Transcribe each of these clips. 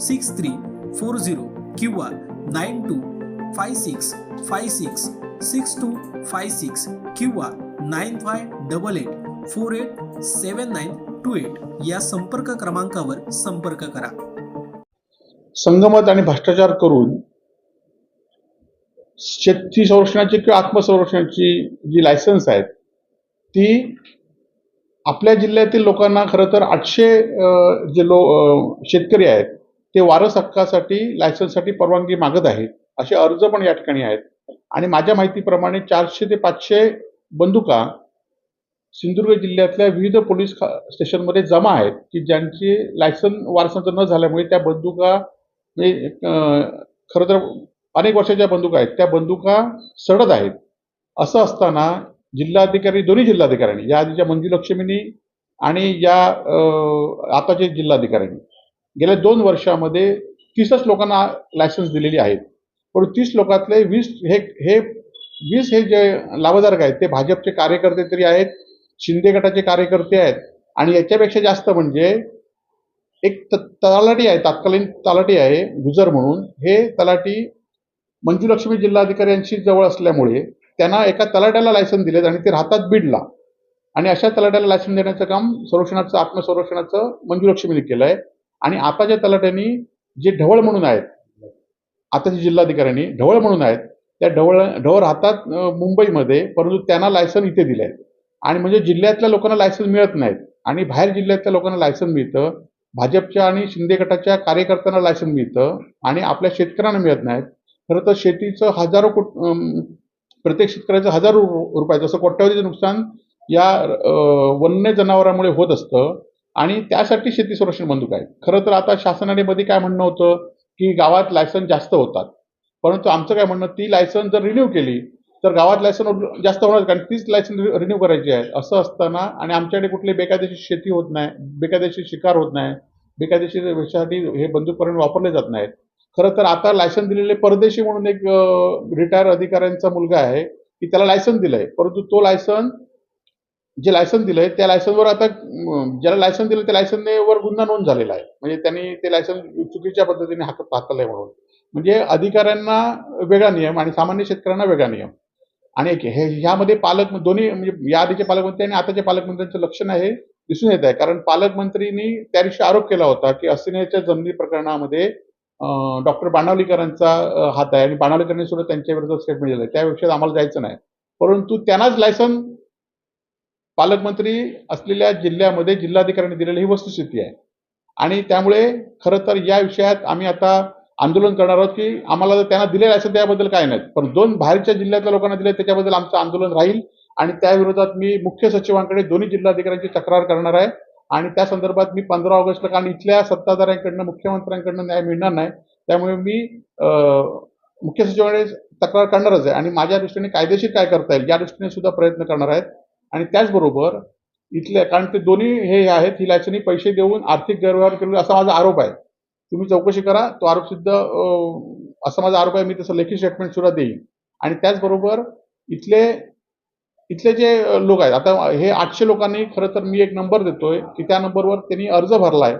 six three four zero किंवा nine two five six five six six two five six किंवा nine five double eight four eight seven nine two eight या संपर्क क्रमांकावर संपर्क करा. संगमत आणि भ्रष्टाचार करून शेती संरक्षणाची किंवा आत्मसंरक्षणाची जी लायसन्स आहेत ती आपल्या जिल्ह्यातील लोकांना खरं तर आठशे जे लो अं, शेतकरी आहेत ते वारस हक्कासाठी लायसन्ससाठी परवानगी मागत आहेत. असे अर्ज पण या ठिकाणी आहेत. आणि माझ्या माहितीप्रमाणे चारशे ते पाचशे बंदुका सिंधुदुर्ग जिल्ह्यातल्या विविध पोलीस स्टेशनमध्ये जमा आहेत की ज्यांची लायसन वारसांचं न झाल्यामुळे त्या बंदुका खरं तर अनेक वर्षाच्या बंदुका आहेत. त्या बंदुका सडत आहेत. असं असताना जिल्हाधिकारी दोन्ही जिल्हाधिकाऱ्यांनी या आधीच्या मंजूलक्ष्मीनी आणि या आताच्या जिल्हाधिकाऱ्यांनी गेल्या दोन वर्षामध्ये तीसच लोकांना लायसन्स दिलेली आहेत. परंतु तीस लोकातले वीस हे हे वीस हे जे लाभधारक आहेत ते भाजपचे कार्यकर्ते तरी आहेत शिंदे गटाचे कार्यकर्ते आहेत. आणि याच्यापेक्षा जास्त म्हणजे एक त- तलाटी आहे तत्कालीन तलाटी आहे गुजर म्हणून. हे तलाटी मंजुलक्ष्मी जिल्हाधिकाऱ्यांशी जवळ असल्यामुळे त्यांना एका तलाट्याला लायसन दिलेत आणि ते राहतात बीडला. आणि अशा तलाट्याला लायसन देण्याचं काम संरक्षणाचं आत्मसंरक्षणाचं मंजुलक्ष्मीने केलं आहे आणि आताच्या तलाट्यांनी जे ढवळ म्हणून आहेत आताच्या जिल्हाधिकाऱ्यांनी ढवळ म्हणून आहेत त्या ढवळ ढवळ राहतात मुंबईमध्ये परंतु त्यांना लायसन इथे दिलं आहे आणि म्हणजे जिल्ह्यातल्या लोकांना लायसन मिळत नाहीत. आणि बाहेर जिल्ह्यातल्या लोकांना लायसन मिळतं भाजपच्या आणि शिंदे गटाच्या कार्यकर्त्यांना लायसन मिळतं आणि आपल्या शेतकऱ्यांना मिळत नाहीत. खरं तर शेतीचं हजारो कोट प्रत्येक शेतकऱ्याचं हजारो रु- रुपये जसं कोट्यावधीचं नुकसान या वन्य जनावरांमुळे होत असतं आणि त्यासाठी शेती संरक्षण बंदूक आहे खरं तर आता शासनाने मध्ये काय म्हणणं होतं की गावात लायसन जास्त होतात. परंतु आमचं काय म्हणणं ती लायसन जर रिन्यू केली तर गावात लायसन जास्त होणार कारण तीच लायसन रिन्यू करायची आहे. असं असताना आणि आमच्याकडे कुठली बेकायदेशीर शेती होत नाही बेकायदेशीर शिकार होत नाही बेकायदेशीर वेशासाठी हे बंदूकपर्यंत वापरले जात नाहीत. खरं तर आता लायसन दिलेले परदेशी म्हणून एक रिटायर अधिकाऱ्यांचा मुलगा आहे की त्याला लायसन दिलंय. परंतु तो लायसन जे लायसन दिलंय त्या लायसनवर आता ज्याला लायसन दिलं त्या लायसनवर गुन्हा नोंद झालेला आहे. म्हणजे त्यांनी ते लायसन चुकीच्या पद्धतीने हात हाकलंय म्हणून. म्हणजे अधिकाऱ्यांना वेगळा नियम आणि सामान्य शेतकऱ्यांना वेगळा नियम. आणि हे ह्यामध्ये पालक दोन्ही म्हणजे या आधीचे पालकमंत्री आणि आताच्या पालकमंत्र्यांचं लक्षण आहे दिसून येत आहे. कारण पालकमंत्रींनी त्या दिवशी आरोप केला होता की असिनेच्या जमिनी प्रकरणामध्ये डॉक्टर बाणावलीकरांचा हात आहे. आणि बाणावलीकरांनी सुद्धा त्यांच्या विरोधात स्टेटमेंट दिलं त्या विषयात आम्हाला जायचं नाही. परंतु त्यांनाच लायसन पालकमंत्री असलेल्या जिल्ह्यामध्ये जिल्हाधिकाऱ्यांनी दिलेली ही वस्तुस्थिती आहे. आणि त्यामुळे खरं तर या विषयात आम्ही आता आंदोलन करणार आहोत की आम्हाला जर त्यांना दिलेलं असं त्याबद्दल काय नाही. पण दोन बाहेरच्या जिल्ह्यातल्या लोकांना दिले त्याच्याबद्दल आमचं आंदोलन राहील. आणि त्याविरोधात मी मुख्य सचिवांकडे दोन्ही जिल्हाधिकाऱ्यांची तक्रार करणार आहे. आणि त्या संदर्भात मी पंधरा ऑगस्टला कारण इथल्या सत्ताधाऱ्यांकडनं मुख्यमंत्र्यांकडनं न्याय मिळणार नाही. त्यामुळे मी मुख्य सचिवांकडे तक्रार करणारच आहे. आणि माझ्या दृष्टीने कायदेशीर काय करता येईल या दृष्टीने सुद्धा प्रयत्न करणार आहेत. आणि त्याचबरोबर इथल्या कारण ते दोन्ही हे आहेत ही लायसनी पैसे देऊन आर्थिक गैरव्यवहार केले असा माझा आरोप आहे. तुम्ही चौकशी करा तो आरोप सिद्ध असा माझा आरोप आहे मी तसं लेखी स्टेटमेंट सुद्धा देईन. आणि त्याचबरोबर इथले इथले जे लोक आहेत आता हे आठशे लोकांनी खरं तर मी एक नंबर देतोय की त्या नंबरवर त्यांनी अर्ज भरलाय.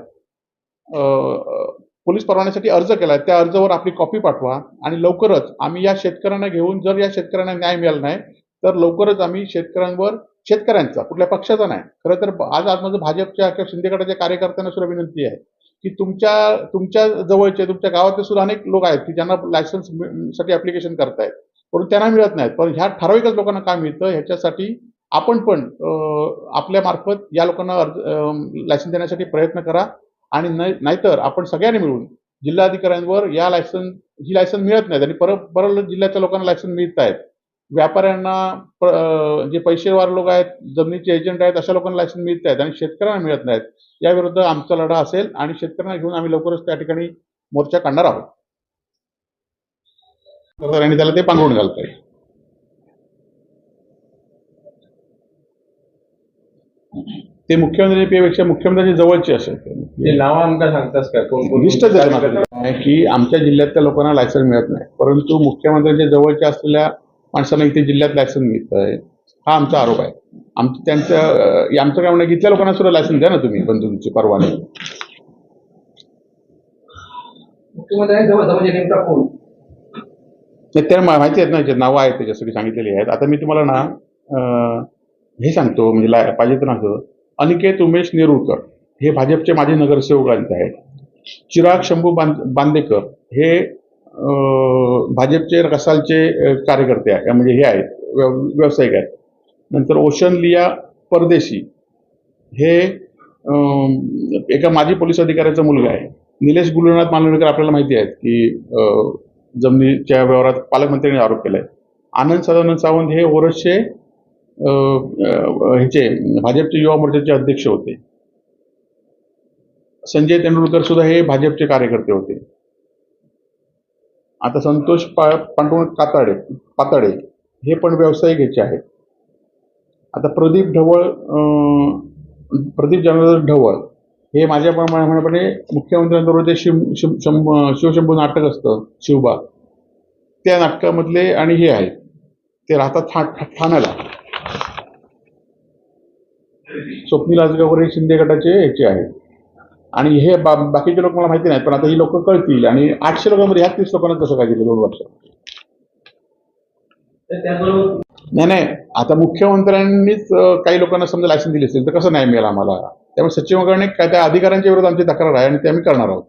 पोलीस परवान्यासाठी अर्ज केला आहे त्या अर्जावर आपली कॉपी पाठवा आणि लवकरच आम्ही या शेतकऱ्यांना घेऊन जर या शेतकऱ्यांना न्याय मिळाला नाही तर लवकरच आम्ही शेतकऱ्यांवर शेतकऱ्यांचा कुठल्या पक्षाचा नाही. खरं तर आज आज माझं भाजपच्या किंवा शिंदे गटाच्या कार्यकर्त्यांना सुद्धा विनंती आहे की तुमच्या तुमच्या जवळचे तुमच्या गावातले सुद्धा अनेक लोक आहेत की ज्यांना लायसन्ससाठी ऍप्लिकेशन करतायत. परंतु त्यांना मिळत नाहीत. पण ह्या ठराविकच लोकांना काय मिळतं. ह्याच्यासाठी आपण पण आपल्या मार्फत या लोकांना अर्ज लायसन्स देण्यासाठी प्रयत्न करा. आणि नाही- नाहीतर आपण सगळ्यांनी मिळून जिल्हाधिकाऱ्यांवर या लायसन्स ही लायसन्स मिळत नाहीत आणि परत परत जिल्ह्याच्या लोकांना लायसन्स मिळत आहेत व्यापाऱ्यांना जे पैसेवार लोक आहेत जमिनीचे एजंट आहेत अशा लोकांना लायसन्स मिळत आहेत आणि शेतकऱ्यांना मिळत नाहीत. याविरुद्ध आमचा लढा असेल आणि शेतकऱ्यांना घेऊन आम्ही लवकरच त्या ठिकाणी मोर्चा काढणार आहोत. आणि त्याला ते पांघरून घालता येईल ते मुख्यमंत्र्यांपेक्षा मुख्यमंत्र्यांच्या जवळचे असेल नाव आमका सांगतास का लिस्ट आहे की आमच्या जिल्ह्यातल्या लोकांना लायसन मिळत नाही. परंतु मुख्यमंत्र्यांच्या जवळच्या असलेल्या माणसांना इथे जिल्ह्यात लायसन मिळत आहे हा आमचा आरोप आहे. आम त्यांच्या अं, आमचं काय म्हणणं इथल्या लोकांना सुद्धा लायसन द्या ना तुम्ही बंधूंची परवाने मुख्यमंत्र्यांच्या जवळ म्हणजे त्या माहिती आहेत ना नावं आहेत त्याच्यासाठी सांगितलेली आहेत. आता मी तुम्हाला ना हे सांगतो म्हणजे ला- पाहिजे तर असं अनिकेत उमेश नेरुळकर हे भाजपचे माजी नगरसेवकांचे आहेत. चिराग शंभू बांद बांदेकर हे भाजपचे रसालचे कार्यकर्ते आहे म्हणजे हे आहेत. व्यव- व्यावसायिक आहेत. नंतर ओशन लिया परदेशी. हे एका माजी पोलीस अधिकाऱ्याचा मुलगा आहे. निलेश गुरुनाथ मालवणकर आपल्याला माहिती आहेत की जमिनीच्या व्यवहारात पालकमंत्र्यांनी आरोप केला आहे आनंद सदानंद सावंत हे ओरसचे ह्याचे भाजपचे युवा मोर्चाचे अध्यक्ष होते. संजय तेंडुलकर सुद्धा हे भाजपचे कार्यकर्ते होते. आता संतोष पा पांडुरंग काताडे पाताडे हे पण व्यावसायिक घ्यायचे आहेत. आता प्रदीप ढवळ प्रदीप जनार्दन ढवळ हे माझ्या म्हणण्याप्रमाणे मुख्यमंत्र्यांबरोबर ते शिव शिव शंभ- शिवशंभू नाटक असतं शिवबा त्या नाटकामधले आणि हे आहेत. ते राहतात ठा ठा- ठाण्याला. स्वप्नील आजगावर हे शिंदे गटाचे ह्याचे आहेत. आणि हे बा बाकीचे लोक मला माहिती नाहीत पण आता ही लोक कळतील. आणि आठशे लोकांमध्ये ह्या तीस लोकांना कसं काय दिलं दोन वर्ष? नाही नाही. आता मुख्यमंत्र्यांनीच काही लोकांना समजा लायसन दिले असेल तर कसं नाही मिळेल आम्हाला? त्यामुळे सचिवांकडे काय त्या अधिकाऱ्यांच्या विरोधात आमची तक्रार आहे आणि ते आम्ही करणार आहोत.